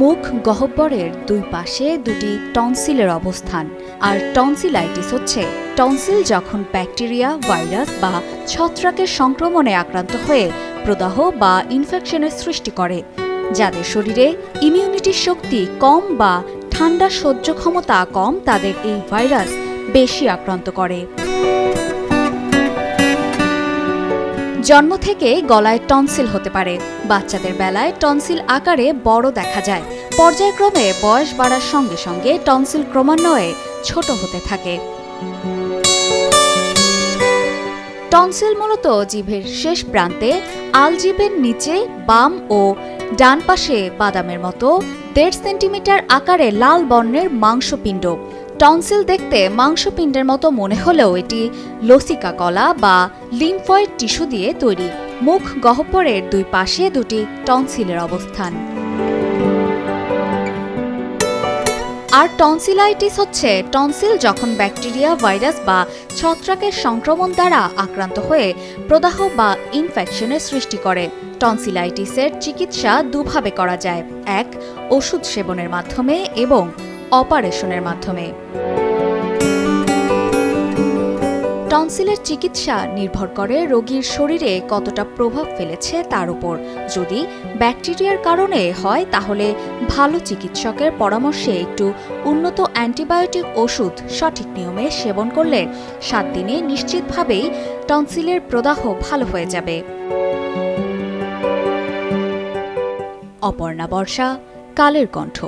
মুখ গহ্বরের দুই পাশে দুটি টনসিলের অবস্থান। আর টনসিলাইটিস হচ্ছে টনসিল যখন ব্যাকটেরিয়া, ভাইরাস বা ছত্রাকের সংক্রমণে আক্রান্ত হয়ে প্রদাহ বা ইনফেকশনের সৃষ্টি করে, যাদের শরীরে ইমিউনিটি শক্তি কম বা ঠান্ডা সহ্য ক্ষমতা কম তাদের এই ভাইরাস বেশি আক্রান্ত করে। জন্ম থেকে গলায় টনসিল হতে পারে। বাচ্চাদের বেলায় টনসিল আকারে বড় দেখা যায়। পর্যায়ক্রমে বয়স বাড়ার সঙ্গে সঙ্গে টনসিল ক্রমান্বয়ে ছোট হতে থাকে। টনসিল মূলত জিভের শেষ প্রান্তে আলজিভের নিচে বাম ও ডান পাশে বাদামের মতো দেড় সেন্টিমিটার আকারে লাল বর্ণের মাংসপিণ্ড। টনসিল দেখতে মাংসপিণ্ডের মতো মনে হলেও এটি লসিকা কলা বা লিমফয়েড টিস্যু দিয়ে তৈরি। মুখ গহ্বরের দুই পাশে দুটি টনসিলের অবস্থান। আর টনসিলাইটিস হচ্ছে টনসিল যখন ব্যাকটেরিয়া, ভাইরাস বা ছত্রাকের সংক্রমণ দ্বারা আক্রান্ত হয়ে প্রদাহ বা ইনফেকশনের সৃষ্টি করে। টনসিলাইটিসের চিকিৎসা দুভাবে করা যায়। এক, ওষুধ সেবনের মাধ্যমে এবং অপারেশনের মাধ্যমে। টনসিলের চিকিৎসা নির্ভর করে রোগীর শরীরে কতটা প্রভাব ফেলেছে তার উপর। যদি ব্যাকটেরিয়ার কারণে হয়, তাহলে ভালো চিকিৎসকের পরামর্শে একটু উন্নত অ্যান্টিবায়োটিক ওষুধ সঠিক নিয়মে সেবন করলে সাত দিনে নিশ্চিতভাবেই টনসিলের প্রদাহ ভালো হয়ে যাবে। অপর্ণা বর্ষা, কালের কণ্ঠ।